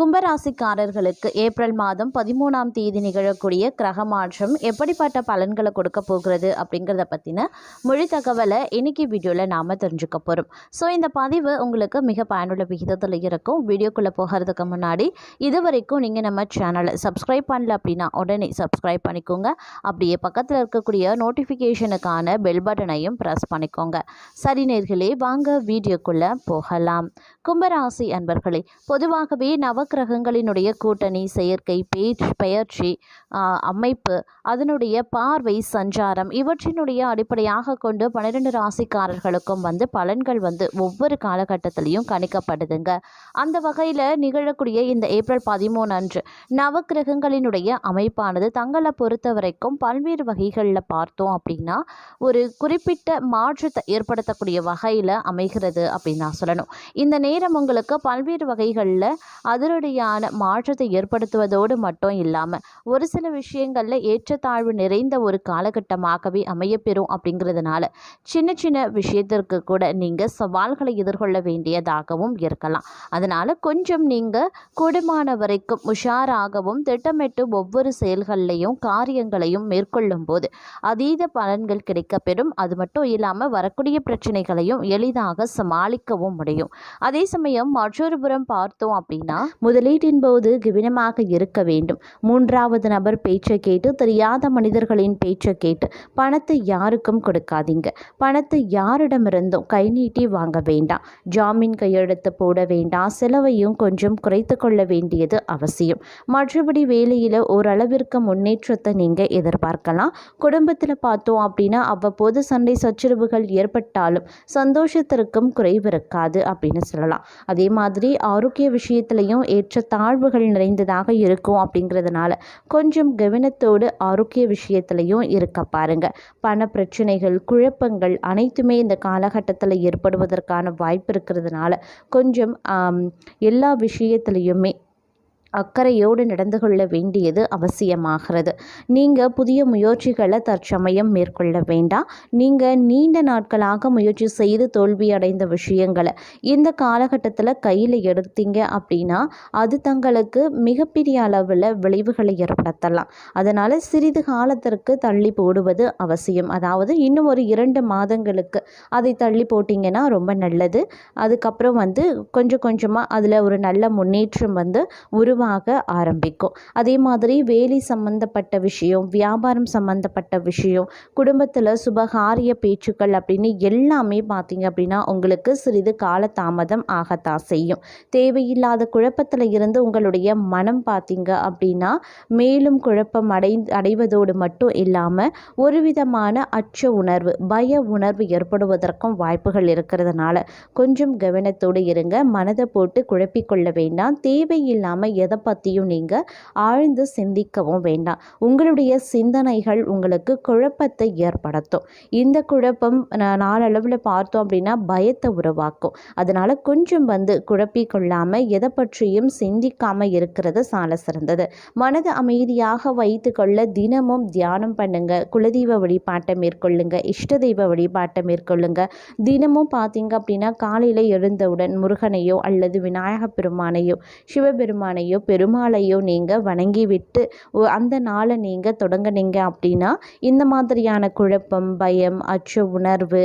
கும்பராசிக்காரர்களுக்கு ஏப்ரல் மாதம் பதிமூணாம் தேதி நிகழக்கூடிய கிரக மாற்றம் எப்படிப்பட்ட பலன்களை கொடுக்க போகிறது அப்படிங்கிறத பற்றின மொழி தகவலை இன்னைக்கு வீடியோவில் நாம் தெரிஞ்சுக்க போகிறோம் ஸோ இந்த பதிவு உங்களுக்கு மிக பயனுள்ள விகிதத்தில் இருக்கும். வீடியோக்குள்ளே போகிறதுக்கு முன்னாடி இது வரைக்கும் நீங்கள் நம்ம சேனலை சப்ஸ்கிரைப் பண்ணல அப்படின்னா உடனே சப்ஸ்கிரைப் பண்ணிக்கோங்க. அப்படியே பக்கத்தில் இருக்கக்கூடிய நோட்டிஃபிகேஷனுக்கான பெல் பட்டனையும் ப்ரெஸ் பண்ணிக்கோங்க. சரி நேர்களே வாங்க வீடியோக்குள்ளே போகலாம். கும்பராசி அன்பர்களே பொதுவாகவே நவ நவக்கிரகங்களினுடைய கூட்டணி செயற்கை பேச்சு பெயர்ச்சி அமைப்பு அதனுடைய பார்வை சஞ்சாரம் இவற்றினுடைய அடிப்படையாக கொண்டு பன்னிரெண்டு ராசிக்காரர்களுக்கும் வந்து பலன்கள் வந்து ஒவ்வொரு காலகட்டத்திலையும் கணிக்கப்படுதுங்க. அந்த வகையில் நிகழக்கூடிய இந்த ஏப்ரல் பதிமூணு அன்று நவக்கிரகங்களினுடைய அமைப்பானது தங்களை பொறுத்த வரைக்கும் பல்வேறு வகைகளில் பார்த்தோம் அப்படின்னா ஒரு குறிப்பிட்ட மாற்றத்தை ஏற்படுத்தக்கூடிய வகையில் அமைகிறது அப்படின்னு நான் சொல்லணும். இந்த நேரம் உங்களுக்கு பல்வேறு வகைகளில் அதிரடியான மாற்றத்தை ஏற்படுத்துவதோடு மட்டும் இல்லாமல் ஒரு சில விஷயங்களில் ஏற்றத்தாழ்வு நிறைந்த ஒரு காலகட்டமாகவே அமையப்பெறும் அப்படிங்கிறதுனால சின்ன சின்ன விஷயத்திற்கு கூட நீங்கள் சவால்களை எதிர்கொள்ள வேண்டியதாகவும் இருக்கலாம். அதனால் கொஞ்சம் நீங்கள் கூடுமான வரைக்கும் உஷாராகவும் திட்டமிட்டு ஒவ்வொரு செயல்களையும் காரியங்களையும் மேற்கொள்ளும் போது அதீத பலன்கள் கிடைக்கப்பெறும். அது மட்டும் இல்லாமல் வரக்கூடிய பிரச்சனைகளையும் எளிதாக சமாளிக்கவும் முடியும். அதே சமயம் மற்றொரு புறம் பார்த்தோம் அப்படின்னா முதலீட்டின் போது கவனமாக இருக்க வேண்டும். மூன்றாவது நபர் பேச்சை கேட்டு தெரியாத மனிதர்களின் பேச்சை கேட்டு பணத்தை யாருக்கும் கொடுக்காதீங்க. பணத்தை யாரிடமிருந்தும் கை நீட்டி வாங்க வேண்டாம். ஜாமீன் கையெழுத்து போட வேண்டாம். செலவையும் கொஞ்சம் குறைத்து கொள்ள வேண்டியது அவசியம். மற்றபடி வேலையில் ஓரளவிற்கு முன்னேற்றத்தை நீங்கள் எதிர்பார்க்கலாம். குடும்பத்தில் பார்த்தோம் அப்படின்னா அவ்வப்போது சண்டை சச்சரவுகள் ஏற்பட்டாலும் சந்தோஷத்திற்கும் குறைவு இருக்காது அப்படின்னு சொல்லலாம். அதே மாதிரி ஆரோக்கிய விஷயத்திலையும் ஏற்ற தாழ்வுகள் நிறைந்ததாக இருக்கும் அப்படிங்கிறதுனால கொஞ்சம் கவனத்தோடு ஆரோக்கிய விஷயத்திலையும் இருக்க பாருங்க. பண பிரச்சனைகள் குழப்பங்கள் அனைத்துமே இந்த காலகட்டத்தில் ஏற்படுவதற்கான வாய்ப்பு இருக்கிறதுனால கொஞ்சம் எல்லா விஷயத்துலையுமே அக்கறையோடு நடந்து கொள்ள வேண்டியது அவசியமாகிறது. நீங்கள் புதிய முயற்சிகளை தற்சமயம் மேற்கொள்ள வேண்டாம். நீங்கள் நீண்ட நாட்களாக முயற்சி செய்து தோல்வி அடைந்த விஷயங்களை இந்த காலகட்டத்தில் கையில் எடுத்தீங்க அப்படின்னா அது தங்களுக்கு மிகப்பெரிய அளவில் விளைவுகளை ஏற்படுத்தலாம். அதனால் சிறிது காலத்திற்கு தள்ளி போடுவது அவசியம். அதாவது இன்னும் ஒரு இரண்டு மாதங்களுக்கு அதை தள்ளி போட்டிங்கன்னா ரொம்ப நல்லது. அதுக்கப்புறம் வந்து கொஞ்சம் கொஞ்சமாக அதில் ஒரு நல்ல முன்னேற்றம் வந்து உருவாக ஆரம்பிக்கும். அதே மாதிரி வேலை சம்பந்தப்பட்ட விஷயம் வியாபாரம் சம்பந்தப்பட்ட விஷயம் குடும்பத்தில் சுபகாரிய பேச்சுக்கள் அப்படின்னு எல்லாமே பார்த்தீங்க அப்படின்னா உங்களுக்கு சிறிது கால தாமதம் ஆகத்தான் செய்யும். தேவையில்லாத குழப்பத்தில் இருந்து உங்களுடைய மனம் பார்த்தீங்க அப்படின்னா மேலும் குழப்பம் அடை அடைவதோடு மட்டும் இல்லாமல் ஒரு விதமான அச்ச உணர்வு பய உணர்வு ஏற்படுவதற்கும் வாய்ப்புகள் இருக்கிறதுனால கொஞ்சம் கவனத்தோடு இருங்க. மனதை போட்டு குழப்பிக்கொள்ள வேண்டாம். தேவையில்லாமல் எதை பற்றியும் நீங்கள் ஆழ்ந்து சிந்திக்கவும் வேண்டாம். உங்களுடைய சிந்தனைகள் உங்களுக்கு குழப்பத்தை ஏற்படுத்தும். இந்த குழப்பம் நாளளவில் பார்த்தோம் அப்படின்னா பயத்தை உருவாக்கும். அதனால் கொஞ்சம் வந்து குழப்பிக்கொள்ளாமல் எதை பற்றியும் சிந்திக்காமல் இருக்கிறது சால சிறந்தது. மனது அமைதியாக வைத்துக்கொள்ள தினமும் தியானம் பண்ணுங்க. குலதெய்வ வழிபாட்டை மேற்கொள்ளுங்க. இஷ்ட தெய்வ வழிபாட்டை மேற்கொள்ளுங்க. தினமும் பார்த்தீங்க அப்படின்னா காலையில் எழுந்தவுடன் முருகனையோ அல்லது விநாயக பெருமானையோ சிவபெருமானையோ பெருமாளையோ நீங்கள் வணங்கிவிட்டு அந்த நாளை நீங்கள் தொடங்குனீங்க அப்படின்னா இந்த மாதிரியான குழப்பம் பயம் அச்ச உணர்வு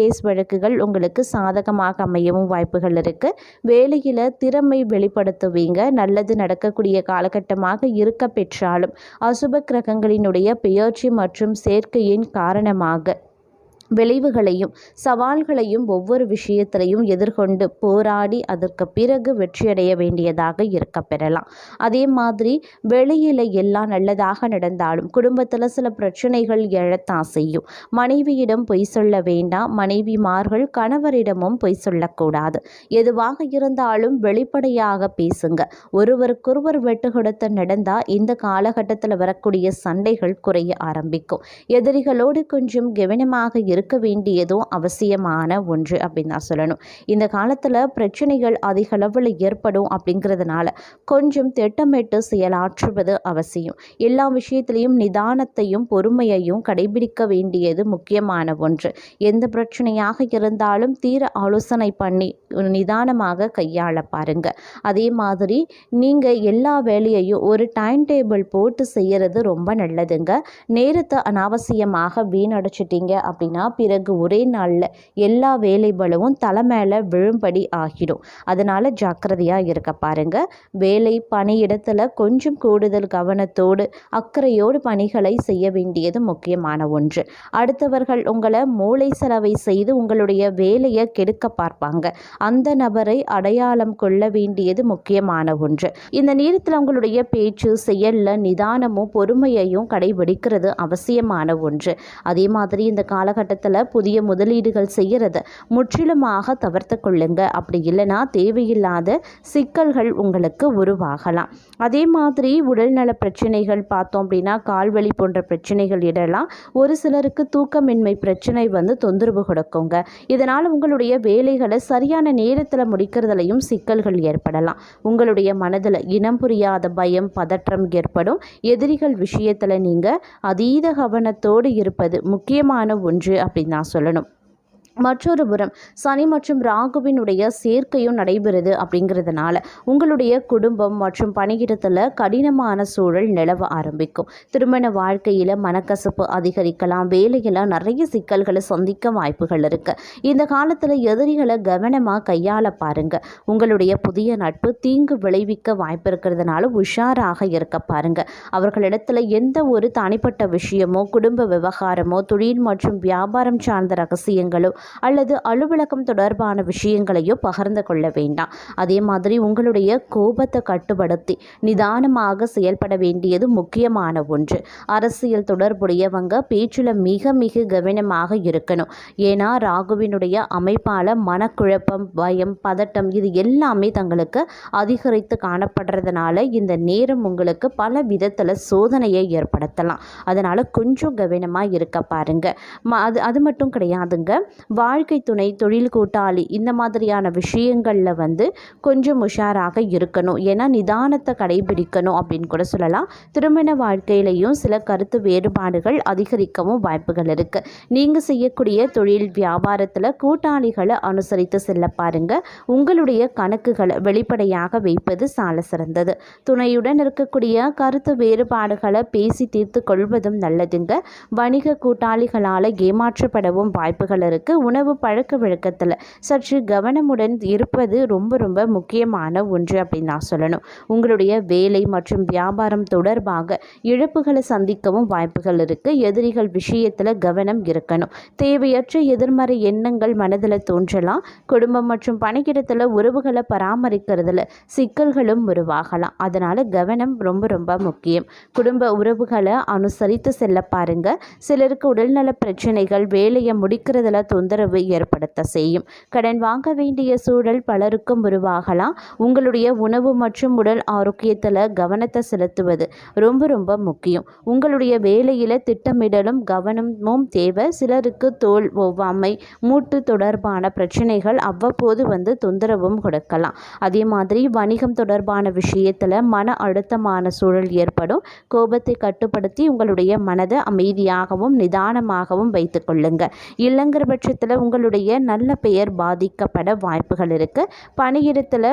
கேஸ் வழக்குகள் உங்களுக்கு சாதகமாக அமையவும் வாய்ப்புகள் இருக்குது வேலையில் திறமை வெளிப்படுத்துவீங்க. நல்லது நடக்கக்கூடிய காலகட்டமாக இருக்க பெற்றாலும் அசுப கிரகங்களினுடைய பெயர்ச்சி மற்றும் சேர்க்கையின் காரணமாக விளைவுகளையும் சவால்களையும் ஒவ்வொரு விஷயத்திலையும் எதிர்கொண்டு போராடி அதற்கு பிறகு வெற்றியடைய வேண்டியதாக இருக்க பெறலாம். அதே மாதிரி வெளியில் எல்லாம் நல்லதாக நடந்தாலும் குடும்பத்தில் சில பிரச்சனைகள் எழத்தான் செய்யும். மனைவியிடம் பொய் சொல்ல வேண்டாம். மனைவிமார்கள் கணவரிடமும் பொய் சொல்லக்கூடாது. எதுவாக இருந்தாலும் வெளிப்படையாக பேசுங்க. ஒருவருக்கொருவர் வெட்டு கொடுத்து நடந்தால் இந்த காலகட்டத்தில் வரக்கூடிய சண்டைகள் குறைய ஆரம்பிக்கும். எதிரிகளோடு கொஞ்சம் கவனமாக இருக்க வேண்டியதும் அவசியமான ஒன்று அப்படின்னு தான் சொல்லணும். இந்த காலத்தில் பிரச்சனைகள் அதிக அளவில் ஏற்படும் அப்படிங்கிறதுனால கொஞ்சம் திட்டமிட்டு செயலாற்றுவது அவசியம். எல்லா விஷயத்திலையும் நிதானத்தையும் பொறுமையையும் கடைபிடிக்க வேண்டியது முக்கியமான ஒன்று. எந்த பிரச்சனையாக இருந்தாலும் தீர ஆலோசனை பண்ணி நிதானமாக கையாள பாருங்க. அதே மாதிரி நீங்கள் எல்லா வேலையையும் ஒரு டைம் டேபிள் போட்டு செய்கிறது ரொம்ப நல்லதுங்க. நேரத்தை அனாவசியமாக வீணடைச்சிட்டிங்க அப்படின்னா பிறகு ஒரே நாளில் எல்லா வேலை பலவும் தலை மேலே விழும்படி ஆகிடும். அதனால் ஜாக்கிரதையாக இருக்க பாருங்கள் வேலை பணியிடத்தில் கொஞ்சம் கூடுதல் கவனத்தோடு அக்கறையோடு பணிகளை செய்ய வேண்டியது முக்கியமான ஒன்று. அடுத்தவர்கள் உங்களை மூளை செலவை செய்து உங்களுடைய வேலையை கெடுக்க பார்ப்பாங்க. அந்த நபரை அடையாளம் கொள்ள வேண்டியது முக்கியமான ஒன்று. இந்த நேரத்தில் உங்களுடைய பேச்சு செயலில் நிதானமும் பொறுமையையும் கடைபிடிக்கிறது அவசியமான ஒன்று. அதே மாதிரி இந்த காலகட்டத்தில் புதிய முதலீடுகள் செய்கிறத முற்றிலுமாக தவிர்த்து கொள்ளுங்க. அப்படி இல்லைன்னா தேவையில்லாத சிக்கல்கள் உங்களுக்கு உருவாகலாம். அதே மாதிரி உடல்நல பிரச்சனைகள் பார்த்தோம் அப்படின்னா கால்வலி போன்ற பிரச்சனைகள் இடலாம். ஒரு சிலருக்கு தூக்கமின்மை பிரச்சனை வந்து தொந்தரவு கொடுக்குங்க. இதனால் உங்களுடைய வேலைகளை சரியான நேரத்தில் முடிக்கிறதுலையும் சிக்கல்கள் ஏற்படலாம். உங்களுடைய மனதில் இனம் புரியாத பயம் பதற்றம் ஏற்படும். எதிரிகள் விஷயத்தில் நீங்கள் அதீத கவனத்தோடு இருப்பது முக்கியமான ஒன்று. அப்படின்னு நான் சொல்லணும். மற்றொரு புறம் சனி மற்றும் ராகுவினுடைய சேர்க்கையும் நடைபெறுது அப்படிங்கிறதுனால உங்களுடைய குடும்பம் மற்றும் பணியிடத்தில் கடினமான சூழல் நிலவ ஆரம்பிக்கும். திருமண வாழ்க்கையில் மனக்கசப்பு அதிகரிக்கலாம் வேலையில் நிறைய சிக்கல்களை சந்திக்க வாய்ப்புகள் இருக்குது இந்த காலத்தில் எதிரிகளை கவனமாக கையாள பாருங்க. உங்களுடைய புதிய நட்பு தீங்கு விளைவிக்க வாய்ப்பு இருக்கிறதுனால உஷாராக இருக்க பாருங்க. அவர்களிடத்தில் எந்த ஒரு தனிப்பட்ட விஷயமோ குடும்ப விவகாரமோ தொழில் மற்றும் வியாபாரம் சார்ந்த ரகசியங்களோ அல்லது அலுவலகம் தொடர்பான விஷயங்களையோ பகிர்ந்து கொள்ள வேண்டாம். அதே மாதிரி உங்களுடைய கோபத்தை கட்டுப்படுத்தி நிதானமாக செயல்பட வேண்டியது முக்கியமான ஒன்று. அரசியல் தொடர்புடையவங்க பேச்சில் மிக மிக கவனமாக இருக்கணும். ஏன்னா ராகுவினுடைய அமைப்பால் மனக்குழப்பம் பயம் பதட்டம் இது எல்லாமே தங்களுக்கு அதிகரித்து காணப்படுறதுனால இந்த நேரம் உங்களுக்கு பல விதத்தில் சோதனையை ஏற்படுத்தலாம். அதனால் கொஞ்சம் கவனமாக இருக்க பாருங்க. அது அது மட்டும் கிடையாதுங்க. வாழ்க்கை துணை தொழில் கூட்டாளி இந்த மாதிரியான விஷயங்களில் வந்து கொஞ்சம் உஷாராக இருக்கணும். ஏன்னா நிதானத்தை கடைபிடிக்கணும் அப்படின்னு கூட சொல்லலாம். திருமண வாழ்க்கையிலையும் சில கருத்து வேறுபாடுகள் அதிகரிக்கவும் வாய்ப்புகள் இருக்குது நீங்கள் செய்யக்கூடிய தொழில் வியாபாரத்தில் கூட்டாளிகளை அனுசரித்து செல்ல பாருங்கள் உங்களுடைய கணக்குகளை வெளிப்படையாக வைப்பது சால சிறந்தது. துணையுடன் இருக்கக்கூடிய கருத்து வேறுபாடுகளை பேசி தீர்த்து கொள்வதும் நல்லதுங்க. வணிக கூட்டாளிகளால் ஏமாற்றப்படவும் வாய்ப்புகள் இருக்குது உணவு பழக்க வழக்கத்தில் சற்று கவனமுடன் இருப்பது ரொம்ப ரொம்ப முக்கியமான ஒன்று அப்படின்னு நான் சொல்லணும். உங்களுடைய வேலை மற்றும் வியாபாரம் தொடர்பாக இழப்புகளை சந்திக்கவும் வாய்ப்புகள் இருக்குது எதிரிகள் விஷயத்தில் கவனம் இருக்கணும். தேவையற்ற எதிர்மறை எண்ணங்கள் மனதில் தோன்றலாம். குடும்பம் மற்றும் பணிக்கிடத்தில் உறவுகளை பராமரிக்கிறதுல சிக்கல்களும் உருவாகலாம். அதனால் கவனம் ரொம்ப ரொம்ப முக்கியம். குடும்ப உறவுகளை அனுசரித்து செல்ல பாருங்கள் சிலருக்கு உடல்நல பிரச்சனைகள் வேலையை முடிக்கிறதுல தொந்தரவு தொந்தரவு ஏற்படுத்த செய்யும். கடன் வாங்க வேண்டிய சூழல் பலருக்கும் உருவாகலாம். உங்களுடைய உணவு மற்றும் உடல் ஆரோக்கியத்தில் கவனத்தை செலுத்துவது ரொம்ப ரொம்ப முக்கியம். உங்களுடைய வேலையில் திட்டமிடலும் கவனமும் தேவை. சிலருக்கு தோல் ஒவ்வாமை மூட்டு தொடர்பான பிரச்சனைகள் அவ்வப்போது வந்து தொந்தரவும் கொடுக்கலாம். அதே மாதிரி வணிகம் தொடர்பான விஷயத்தில் மன அழுத்தமான சூழல் ஏற்படும். கோபத்தை கட்டுப்படுத்தி உங்களுடைய மனதை அமைதியாகவும் நிதானமாகவும் வைத்துக் கொள்ளுங்க. இல்லைங்கிற பட்சத்தில் உங்களுடைய நல்ல பெயர் பாதிக்கப்பட வாய்ப்புகள் இருக்குது பணியிடத்தில்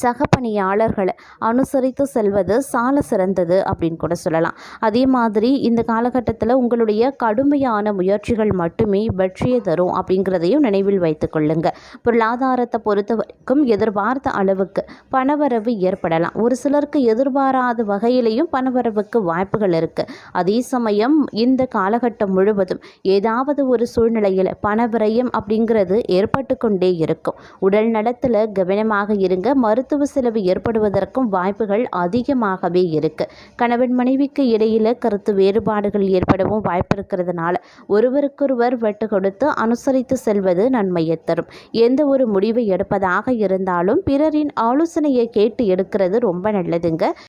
சக பணியாளர்களை அனுசரித்து செல்வது சால சிறந்தது அப்படின்னு கூட சொல்லலாம். அதே மாதிரி இந்த காலகட்டத்தில் உங்களுடைய கடுமையான முயற்சிகள் மட்டுமே வெற்றியை தரும் அப்படிங்கிறதையும் நினைவில் வைத்து கொள்ளுங்க. பொருளாதாரத்தை பொறுத்த வரைக்கும் எதிர்பார்த்த அளவுக்கு பணவரவு ஏற்படலாம். ஒரு சிலருக்கு எதிர்பாராத வகையிலையும் பணவரவுக்கு வாய்ப்புகள் இருக்குது அதே சமயம் இந்த காலகட்டம் முழுவதும் ஏதாவது ஒரு சூழ்நிலையில் பணவிரயம் அப்படிங்கிறது ஏற்பட்டு கொண்டே இருக்கும். உடல் நலத்தில் கவனமாக இருங்க. மருத்துவ செலவு ஏற்படுவதற்கும் வாய்ப்புகள் அதிகமாகவே இருக்கு. கணவன் மனைவிக்கு இடையில கருத்து வேறுபாடுகள் ஏற்படவும் வாய்ப்பு இருக்கிறதுனால ஒருவருக்கொருவர் வெட்டு கொடுத்து அனுசரித்து செல்வது நன்மையை தரும். எந்த ஒரு முடிவை எடுப்பதாக இருந்தாலும் பிறரின் ஆலோசனையை கேட்டு எடுக்கிறது ரொம்ப நல்லதுங்க.